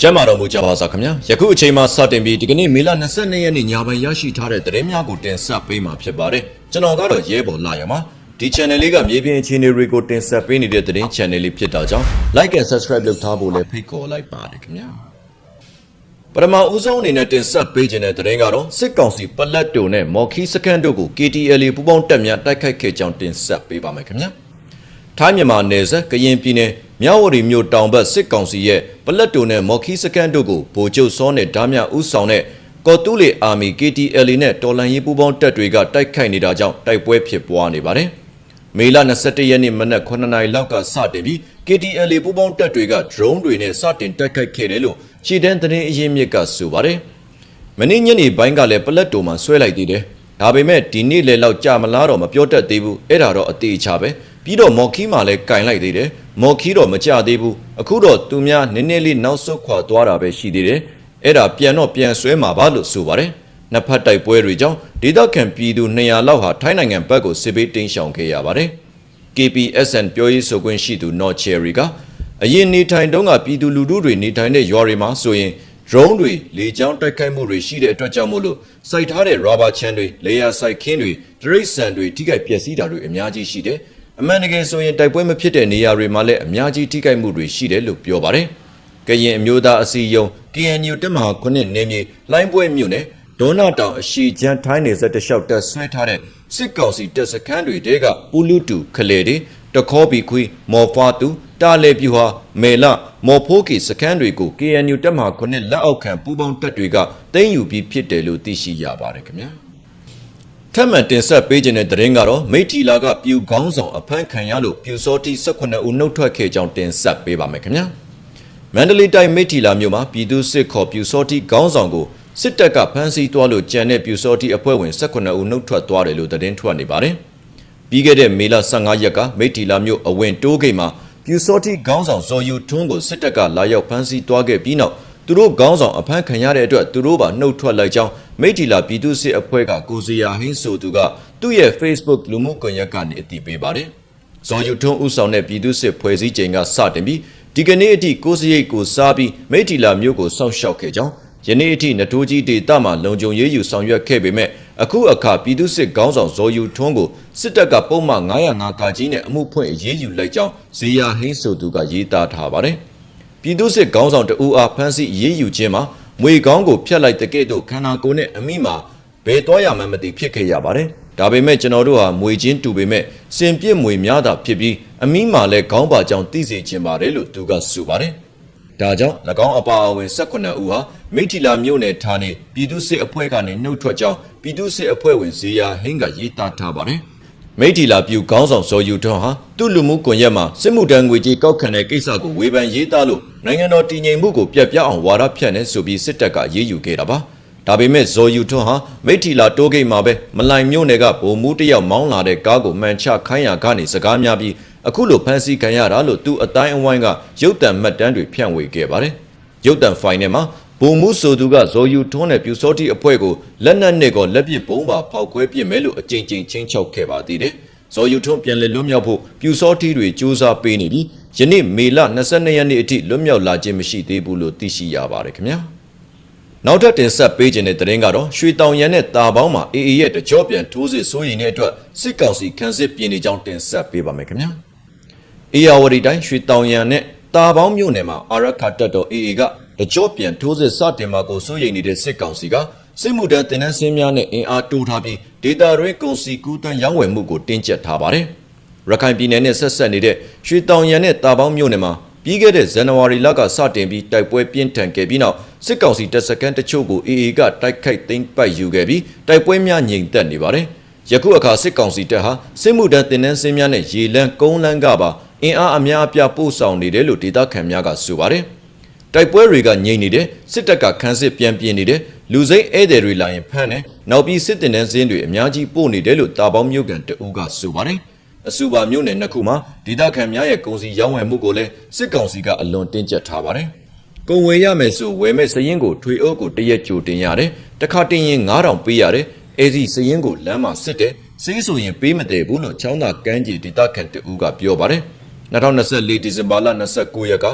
ကျမ်းမာတော်မူကြပါစားခင်ဗျာယခုအချိန်မှာစတင်ပြီးဒီကနေ့မေလ22ရက်နေ့ညပိုင်းရရှိထားတဲ့သတင်းများကိုတင်ဆက်ပေးမှာဖြစ်ပါတယ်ကျွန်တော်ကတော့ရဲဘော်လာရမှာဒီ channel လေးကမြေပြင်အခြေအနေတွေကိုတင်ဆက်ပေးနေတဲ့သတင်း channel လေးဖြစ်တာကြောင့် like and subscribe လုပ်ထားဖို့လည်းဖိတ်ခေါ်လိုက်ပါတယ်ခင်ဗျာပထမဦးဆုံးအနေနဲ့တင်ဆက်ပေးခြင်းတဲ့သတင်းကတော့စစ်ကောင်စီပလက်တိုနဲ့မော်ခီစကန်တို့ကို KTL ပူးပေါင်းတပ်များတိုက်ခိုက်ခဲ့ကြောင်းတင်ဆက်ပေးပါမယ်ခင်ဗျာထိုင်းမြန်မာနယ်စပ်ကရင်ပြည်နယ် မြဝတီမြို့တောင်ဘက်စစ်ကောင်စီရဲ့ပလက်တိုနဲ့မော်ခီစကန်တို့ကိုဗိုလ်ချုပ်စောနဲ့ဓာမြဦးဆောင်တဲ့ကော်တူးလေအာမီ KTL နဲ့တော်လန်ရေးပူးပေါင်းတပ်တွေကတိုက်ခိုက်နေတာကြောင့်တိုက်ပွဲဖြစ်ပွားနေပါတယ်။မေလ21ရက်နေ့မနက်9:00နာရီလောက်ကစတင်ပြီး KTL ပူးပေါင်းတပ်တွေက drone တွေနဲ့စတင်တိုက်ခိုက်ခဲ့တယ်လို့ခြေတန်းသတင်းအရင်းမြစ်ကဆိုပါတယ်။မင်းညနေပိုင်းကလည်းပလက်တိုမှာဆွဲလိုက်သေးတယ်။ဒါပေမဲ့ဒီနေ့လေလောက်ကြာမလားတော့မပြောတတ်သေးဘူး။အဲ့ဒါတော့အသေးချပဲ။ ပြီးတော့မော်ခီမှာလည်းကင်လိုက်သေးတယ်။မော်ခီတော့မကြသေးဘူး။အခုတော့သူများနည်းနည်းလေးနောက်ဆုတ်ခွာသွားတာပဲရှိသေးတယ်။အဲ့ဒါပြန်တော့ပြန်ဆွဲမှာပါလို့ဆိုပါတယ်။နှစ်ဖက်တိုက်ပွဲတွေကြောင့်ဒေသခံပြည်သူ200လောက်ဟာထိုင်းနိုင်ငံဘက်ကိုစစ်ဘေးတင်းရှောင်ခဲ့ရပါတယ်။ KPSN ပြောရေးဆိုခွင့်ရှိသူ North Cherry ကအရင်နေထိုင်တုန်းကပြည်သူလူထုတွေနေထိုင်တဲ့ရွာတွေမှာဆိုရင် drone တွေလေကြောင်းတိုက်ခိုက်မှုတွေရှိတဲ့အတွက်ကြောင့်မို့လို့စိုက်ထားတဲ့ rubber ချမ်းတွေလေယာစိုက်ခင်းတွေဒရိတ်ဆန်တွေထိခိုက်ပျက်စီးတာတွေအများကြီးရှိတယ်။ အမှန်တကယ်ဆိုရင်တိုက်ပွဲမဖြစ်တဲ့နေရာတွေမှာလည်းအများကြီးထိခိုက်မှုတွေရှိတယ်လို့ပြောပါတယ်။ကရင်အမျိုးသားအစည်းအရုံး KNU တက်မဟာခုနှစ်နေမြေလိုင်းပွဲမြို့နယ်ဒေါနာတောင်အရှိချမ်းထိုင်းနေဆက်တလျှောက်တက်ဆွဲထားတဲ့စစ်ကောင်စီတပ်စခန်းတွေတဲကပူလူတူခလေတွေတခေါပီခွေမော်ဖာတူတာလေပြူဟာမေလမော်ဖိုးကီစခန်းတွေကို KNU တက်မဟာခုနှစ်လက်အောက်ခံပူပေါင်းတပ်တွေကတင်းယူပြီးဖြစ်တယ်လို့သိရှိရပါတယ်ခင်ဗျာ ထပ်မံတင်ဆက်ပေးခြင်းတဲ့သတင်းကတော့မိထီလာကပြူခေါင်းဆောင်အဖမ်းခံရလို့ပြူစောတိ18ဦးနှုတ်ထွက်ခဲ့ကြောင်းတင်ဆက်ပေးပါမယ်ခင်ဗျာမန္တလေးတိုင်းမိထီလာမြို့မှာပြည်သူစစ်ခေါ်ပြူစောတိခေါင်းဆောင်ကိုစစ်တပ်ကဖမ်းဆီးသွားလို့ကြံတဲ့ပြူစောတိအဖွဲ့ဝင်18ဦးနှုတ်ထွက်သွားတယ်လို့သတင်းထွက်နေပါတယ်။ပြီးခဲ့တဲ့မေလ15ရက်ကမိထီလာမြို့အဝင်တိုးဂိတ်မှာပြူစောတိခေါင်းဆောင်ဇော်ယူထွန်းကိုစစ်တပ်ကလာရောက်ဖမ်းဆီးသွားခဲ့ပြီးနောက်သူတို့ခေါင်းဆောင်အဖမ်းခံရတဲ့အတွက်သူတို့ပါနှုတ်ထွက်လိုက်ကြောင်း မိထီလာပြည်သူစစ်အဖွဲ့ကကိုစီယာဟင်းဆိုသူကသူ့ရဲ့ Facebook လူမှုကွန်ရက်ကနေအတည်ပြုပါတယ်။ဇော်ယူထွန်းဦးဆောင်တဲ့ပြည်သူစစ်ဖွဲ့စည်းချိန်ကစတင်ပြီးဒီကနေ့အထိကိုစရိတ်ကိုစားပြီးမိထီလာမြို့ကိုစောင့်ရှောက်ခဲ့ကြောင်းယနေ့အထိနထိုးကြီးဒေသမှာလုံခြုံရေးယူဆောင်ရွက်ခဲ့ပေမဲ့အခုအခါပြည်သူစစ်ခေါင်းဆောင်ဇော်ယူထွန်းကိုစစ်တပ်ကပုံမှန်905ကကြီးနဲ့အမှုဖွင့်အရေးယူလိုက်ကြောင်းဇေယျဟင်းဆိုသူကရေးသားထားပါတယ်ပြည်သူစစ်ခေါင်းဆောင်တဦးအားဖမ်းဆီးအရေးယူခြင်းမှာ မွေကောင်းကိုဖျက်လိုက်တဲ့ကဲ့သို့ခန္ဓာကိုယ်နဲ့အမိမှာဘယ်တော့ရမှန်းမသိဖြစ်ခဲ့ရပါတယ်။ဒါပေမဲ့ကျွန်တော်တို့ဟာမွေချင်းတူပေမဲ့စင်ပြစ်မွေများတာဖြစ်ပြီးအမိမှာလည်းခေါင်းပါကြောင်သိစေခြင်းပါတယ်လို့သူကဆိုပါတယ်။ဒါကြောင့်၎င်းအပါအဝင်18ဦးဟာမိထီလာမြို့နယ်ဌာနေပြည်သူစစ်အဖွဲ့ကနေနှုတ်ထွက်ကြောင်းပြည်သူစစ်အဖွဲ့ဝင်ဇေယျဟင်းကရေးသားထားပါတယ်။ မိထီလာပြူခေါင်းဆောင်ဇော်ယူထွန်းဟာသူ့လူမှုကွန်ရက်မှာစစ်မှုတန်းငွေကြေးကောက်ခံတဲ့ကိစ္စကိုဝေဖန်ရေးသားလို့နိုင်ငံတော်တည်ငြိမ်မှုကိုပြတ်ပြအောင်ဝါဒဖြန့်နေဆိုပြီးစစ်တပ်ကရေးယူခဲ့တာပါဒါပေမဲ့ဇော်ယူထွန်းဟာမိထီလာတိုးဂိတ်မှာပဲမလိုင်မြို့နယ်ကဗိုလ်မှူးတစ်ယောက်မောင်းလာတဲ့ကားကိုမှန်ချခိုင်းရာကနေစကားများပြီးအခုလိုဖမ်းဆီးခံရတာလို့သူအတိုင်းအဝိုင်းကရုပ်တံမှတ်တမ်းတွေဖြန့်ဝေခဲ့ပါတယ်ရုပ်တံဖိုင်ထဲမှာ ဘုံမှုဆိုသူကဇော်ယူထွန်းနဲ့ပြူစောတိအဖွဲ့ကိုလက်နက်နဲ့ကောလက်ပစ်ဘုံပါဖောက်ခွဲပစ်မယ်လို့အကြိမ်ကြိမ်ချင်းချောက်ခဲ့ပါသေးတယ်။ဇော်ယူထွန်းပြန်လည်လွတ်မြောက်ဖို့ပြူစောတိတွေစူးစမ်းပေးနေပြီးယနေ့မေလ22ရက်နေ့အထိလွတ်မြောက်လာခြင်းမရှိသေးဘူးလို့သိရှိရပါတယ်ခင်ဗျာ။နောက်ထပ်တင်ဆက်ပေးခြင်းတဲ့သတင်းကတော့ရွှေတောင်ရန်နဲ့တာပေါင်းမှာအေအေရဲ့တကြောပြန်ထိုးစစ်စိုးရင်တဲ့အတွက်စစ်ကောင်စီခန်းစစ်ပြင်နေကြောင်းတင်ဆက်ပေးပါမယ်ခင်ဗျာ။အေယာဝတီတိုင်းရွှေတောင်ရန်နဲ့တာပေါင်းမြို့နယ်မှာအာရခတ်တော် AA က တကြော့ပြန်ထိုးစစ်စတင်မှာကိုစိုးရိမ်နေတဲ့စစ်ကောင်စီကစစ်မှုထမ်းတင်နန်းစင်းများနဲ့အင်အားတိုးထားပြီးဒေတာရင်းကုန်စီကူးတန်းရောင်းဝယ်မှုကိုတင်းကျပ်ထားပါတယ်။ရခိုင်ပြည်နယ်နဲ့ဆက်ဆက်နေတဲ့ရွှေတောင်ရန်နဲ့တာပေါင်းမြို့နယ်မှာပြီးခဲ့တဲ့ဇန်နဝါရီလကစတင်ပြီးတိုက်ပွဲပြင်းထန်ခဲ့ပြီးနောက်စစ်ကောင်စီတပ်စခန်းတချို့ကို AA ကတိုက်ခိုက်သိမ်းပိုက်ယူခဲ့ပြီးတိုက်ပွဲများငြိမ်သက်နေပါတယ်။ယခုအခါစစ်ကောင်စီတပ်ဟာစစ်မှုထမ်းတင်နန်းစင်းများနဲ့ရေလန်းကုန်းလန်းကပါအင်အားအများအပြားပို့ဆောင်နေတယ်လို့ဒေသခံများကဆိုပါတယ်။ တိုက်ပွဲတွေကငြိမ်နေတယ်စစ်တပ်ကခန်းစစ်ပြန်ပြင်နေတယ်လူစိမ့်ဧည့်သည်တွေလာရင်ဖမ်းတယ်နောက်ပြီးစစ်တင်တန်းစင်းတွေအများကြီးပို့နေတယ်လို့တာပေါင်းမြို့ကန်တအူးကဆိုပါတယ်။အစူပါမြို့နယ်နှစ်ခုမှာဒေသခံများရဲ့ကုန်စည်ရောင်းဝယ်မှုကိုလည်းစစ်ကောင်စီကအလွန်တင်းကျပ်ထားပါတယ်။ကုန်ဝယ်ရမယ်ဆိုဝယ်မဲ့စရင်ကိုထွေအုပ်ကိုတရက်ကြိုတင်ရတယ်။တစ်ခါတင်ရင်9000ပေးရတယ်။အဲဒီစရင်ကိုလမ်းမှာစစ်တယ်။စေးဆိုရင်ပေးမတယ်ဘူးလို့ချောင်းသာကမ်းခြေဒေသခံတအူးကပြောပါတယ်။2024ဒီဇင်ဘာလ29ရက်က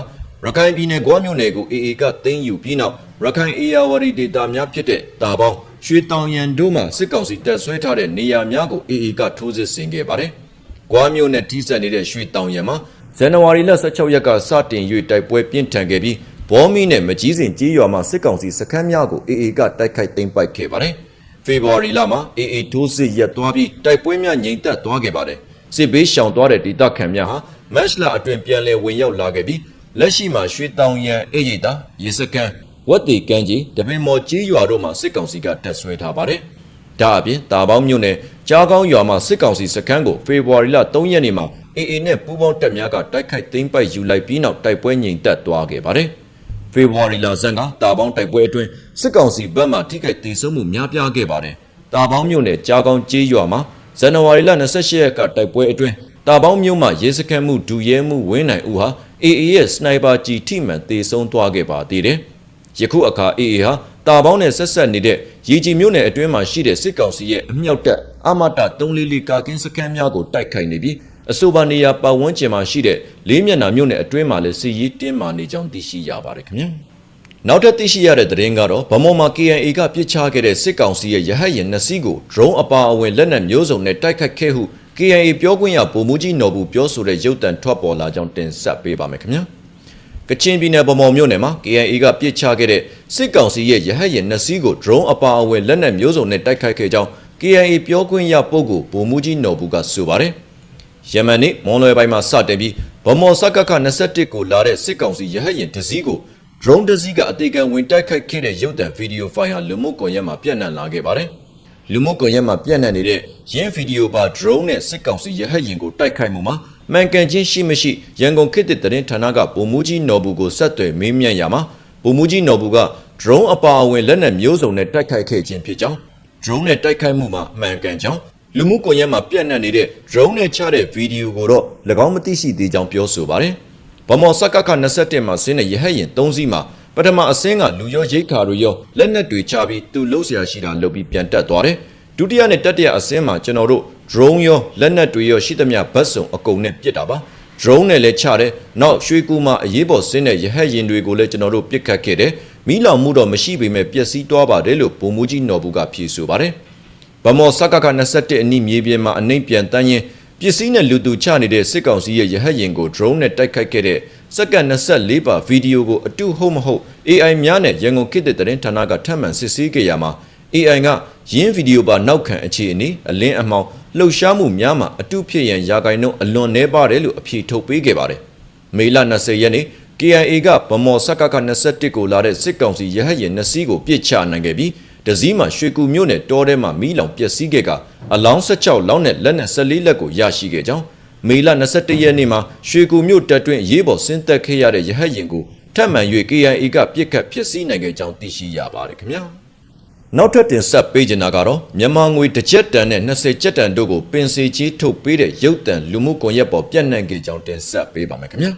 ရရခိုင်ပြည်နယ်ဂွာမြို့နယ်ကို AA ကသိမ်းယူပြီးနောက်ရခိုင်အေယာဝတီဒေသများဖြစ်တဲ့တာပေါင်းရွှေတောင်ရန်တို့မှစစ်ကောင်စီတပ်ဆွဲထားတဲ့နေရာများကို AA ကထိုးစစ်ဆင်ခဲ့ပါတယ်။ဂွာမြို့နယ်ထိစပ်နေတဲ့ရွှေတောင်ရန်မှာဇန်နဝါရီလ16ရက်ကစတင်၍တိုက်ပွဲပြင်းထန်ခဲ့ပြီးဘောမီနဲ့မကြီးစင်ကြီးရွာမှာစစ်ကောင်စီစခန်းများကို AA ကတိုက်ခိုက်သိမ်းပိုက်ခဲ့ပါတယ်။ဖေဖော်ဝါရီလမှာ AA ထိုးစစ်ရပ်သွားပြီးတိုက်ပွဲများငြိမ်သက်သွားခဲ့ပါတယ်။စစ်ဘေးရှောင်သွားတဲ့ဒေသခံများဟာမတ်လအတွင်းပြန်လည်ဝင်ရောက်လာခဲ့ပြီး လက်ရှိမှာရွှေတောင်ရန်အေရိတာရေစကန်ဝက်တီကန်းကြီးတပင်မော်ကြီးရွာတို့မှာစစ်ကောင်စီကတပ်ဆွဲထားပါတယ်။ဒါအပြင်တာပေါင်းမြို့နယ်ကြားကောင်းရွာမှာစစ်ကောင်စီစခန်းကိုဖေဖော်ဝါရီလ3ရက်နေ့မှာ AA နဲ့ပူးပေါင်းတပ်များကတိုက်ခိုက်သိမ်းပိုက်ယူလိုက်ပြီးနောက်တိုက်ပွဲငြိမ်သက်သွားခဲ့ပါတယ်။ဖေဖော်ဝါရီလဆန်းကတာပေါင်းတိုက်ပွဲအတွင်းစစ်ကောင်စီဘက်မှထိခိုက်ဒေဆုံးမှုများပြားခဲ့ပါတယ်။တာပေါင်းမြို့နယ်ကြားကောင်းကြီးရွာမှာဇန်နဝါရီလ28ရက်ကတိုက်ပွဲအတွင်းတာပေါင်းမြို့မှာရေစခန်းမှုဒူရဲမှုဝင်းနိုင်ဦးဟာ AA ရဲ့စနိုက်ပါကြီးထိမှန်တေဆုံးသွားခဲ့ပါသေးတယ်။ယခုအခါ AA ဟာတာပေါင်းနဲ့ဆက်ဆက်နေတဲ့ရေကြီးမြို့နယ်အတွင်းမှာရှိတဲ့စစ်ကောင်စီရဲ့အမြောက်တပ်အမတ344ကာကင်းစခန်းများကိုတိုက်ခိုက်နေပြီးအဆိုပါနေရာပတ်ဝန်းကျင်မှာရှိတဲ့လေးမျက်နှာမြို့နယ်အတွင်းမှာလည်းစီရေးတင်းမာနေကြောင်းသိရှိရပါတယ်ခင်ဗျာ။နောက်ထပ်သိရှိရတဲ့သတင်းကတော့ဗမော်မှာ KNA ကပြစ်ချခဲ့တဲ့စစ်ကောင်စီရဲ့ရဟတ်ယာဉ်နှစ်စီးကို drone အပါအဝင်လက်နက်မျိုးစုံနဲ့တိုက်ခတ်ခဲ့ဟု KNA ပြောခွင့်ရဗိုလ်မှူးကြီးနော်ဘူးပြောဆိုတဲ့ရုပ်တံထွက်ပေါ်လာကြောင်းတင်ဆက်ပေးပါမယ်ခင်ဗျာ။ကချင်ပြည်နယ်ဗမော်မြို့နယ်မှာ KNA ကပြစ်ချခဲ့တဲ့စစ်ကောင်စီရဲ့ရဟတ်ယာဉ်နှစ်စီးကို drone အပါအဝင်လက်နက်မျိုးစုံနဲ့တိုက်ခိုက်ခဲ့ကြောင်း KNA ပြောခွင့်ရပုဂ္ဂိုလ်ဗိုလ်မှူးကြီးနော်ဘူးကဆိုပါတယ်။ယမန်နေ့မွန်လွယ်ပိုင်းမှာစတင်ပြီးဗမော်စကခ21ကိုလာတဲ့စစ်ကောင်စီရဟတ်ယာဉ်တစ်စီးကို drone တစ်စီးကအသေးခံဝင်တိုက်ခိုက်ခဲ့တဲ့ရုပ်သံဗီဒီယိုဖိုင်ဟာလူမှုကွန်ရက်မှာပြန့်နှံ့လာခဲ့ပါတယ်။ လူမှုကွန်ရက်မှာပြန့်နှံ့နေတဲ့ရင်းဗီဒီယိုပါ drone နဲ့စစ်ကောင်စီရဟတ်ယာဉ်ကိုတိုက်ခိုက်မှုမှာမှန်ကန်ခြင်းရှိမရှိရန်ကုန်ခေတ်သစ်သတင်းဌာနကဗိုလ်မှူးကြီးနော်ဘူးကိုဆက်သွယ်မေးမြန်းရမှာဗိုလ်မှူးကြီးနော်ဘူးက drone အပါအဝင်လက်နက်မျိုးစုံနဲ့တိုက်ခိုက်ခဲ့ခြင်းဖြစ်ကြောင်း drone နဲ့တိုက်ခိုက်မှုမှာမှန်ကန်ကြောင်းလူမှုကွန်ရက်မှာပြန့်နှံ့နေတဲ့ drone နဲ့ချတဲ့ဗီဒီယိုကိုတော့၎င်းမသိရှိသေးကြောင်းပြောဆိုပါတယ်။ဗမော်စကခ21မှာဆင်းတဲ့ရဟတ်ယာဉ်3စီးမှာ ပထမအစင်းကလူရောရိတ်ခါတွေရောလက်နက်တွေချပြီးသူ့လှုပ်ရှားရှိတာလုပ်ပြီးပြန်တက်သွားတယ်။ဒုတိယနဲ့တတိယအစင်းမှာကျွန်တော်တို့ drone ရောလက်နက်တွေရောရှိသမျှဘတ်စုံအကုန်နဲ့ပစ်တာပါ။ drone နဲ့လည်းချတယ်။နောက်ရွှေကူမှာအရေးပေါ်ဆင်းတဲ့ရဟတ်ယာဉ်တွေကိုလည်းကျွန်တော်တို့ပစ်ခတ်ခဲ့တယ်။မိလောင်မှုတော့မရှိပေမဲ့ပျက်စီးသွားပါတယ်လို့ဗိုလ်မှူးကြီးနော်ဘူးကဖြေဆိုပါတယ်။ဗမော်စကက21အနီးမြေပြင်မှာအနှိမ့်ပြန်တန်းရင် ပစ္စည်းနဲ့လူသူချနေတဲ့စစ်ကောင်စီရဲ့ရဟတ်ယာဉ်ကို drone နဲ့တိုက်ခိုက်ခဲ့တဲ့စက္ကန့်24ပါဗီဒီယိုကိုအတုဟုတ်မဟုတ် AI များနဲ့ရန်ကုန်ခေတ်သစ်သတင်းဌာနကထပ်မံစစ်ဆေးခဲ့ရမှာ AI ကရင်းဗီဒီယိုပါနောက်ခံအခြေအနေအလင်းအမှောင်လှုပ်ရှားမှုများမှာအတုဖြစ်ရန်ရာဂိုင်နှုန်းအလွန်နှဲပါတယ်လို့အဖြေထုတ်ပေးခဲ့ပါတယ်။မေလ20ရက်နေ့ KIA ကဗမော်စက္ကက21ကိုလာတဲ့စစ်ကောင်စီရဟတ်ယာဉ်နှစ်စီးကိုပြစ်ချနိုင်ခဲ့ပြီးတစည်းမှာရွှေကူမြို့နယ်တောထဲမှာမီးလောင်ပျက်စီးခဲ့က အလောင်း16လောင်းနဲ့လက်နက်14လက်ကိုရရှိခဲ့ကြောင်းမေလ21ရက်နေ့မှာရွှေကူမြို့တပ်တွင်ရေးပေါ်ဆင်းသက်ခဲ့ရတဲ့ရဟတ်ယာဉ်ကိုထပ်မံ၍ KIA ကပြစ်ခတ်ဖြစ်စည်းနိုင်ခဲ့ကြောင်းသိရှိရပါတယ်ခင်ဗျာနောက်ထပ်တင်ဆက်ပေးချင်တာကတော့မြန်မာငွေတစ်ချက်တန်နဲ့20ချက်တန်တို့ကိုပင်စီကြီးထုတ်ပေးတဲ့ရုပ်တံလူမှုကွန်ရက်ပေါ်ပြန့်နှံ့ခဲ့ကြောင်းတင်ဆက်ပေးပါမယ်ခင်ဗျာ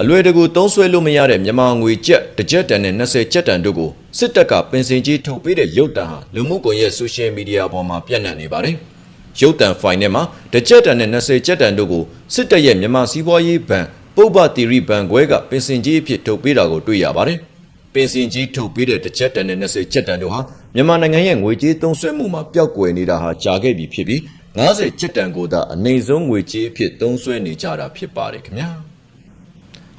အလွယ်တကူသုံးဆွဲလို့မရတဲ့မြန်မာငွေကျပ်တစ်ကျပ်တန်နဲ့20ကျပ်တန်တို့ကိုစစ်တပ်ကပင်စင်ကြီးထုတ်ပေးတဲ့ရုပ်တံဟာလူမှုကွန်ရက်ဆိုရှယ်မီဒီယာပေါ်မှာပြန့်နှံ့နေပါတယ်။ရုပ်တံဖိုင်ထဲမှာတစ်ကျပ်တန်နဲ့20ကျပ်တန်တို့ကိုစစ်တပ်ရဲ့မြန်မာစီးပွားရေးဘဏ်ပုပ္ပတီရီဘဏ်ခွဲကပင်စင်ကြီးအဖြစ်ထုတ်ပေးတာကိုတွေ့ရပါတယ်။ပင်စင်ကြီးထုတ်ပေးတဲ့တစ်ကျပ်တန်နဲ့20ကျပ်တန်တို့ဟာမြန်မာနိုင်ငံရဲ့ငွေကြေးသုံးစွဲမှုမှာပျောက်ကွယ်နေတာဟာကြာခဲ့ပြီဖြစ်ပြီး90ကျပ်တန်ကိုသာအနေဆုံးငွေကြေးအဖြစ်သုံးစွဲနေကြတာဖြစ်ပါတယ်ခင်ဗျာ။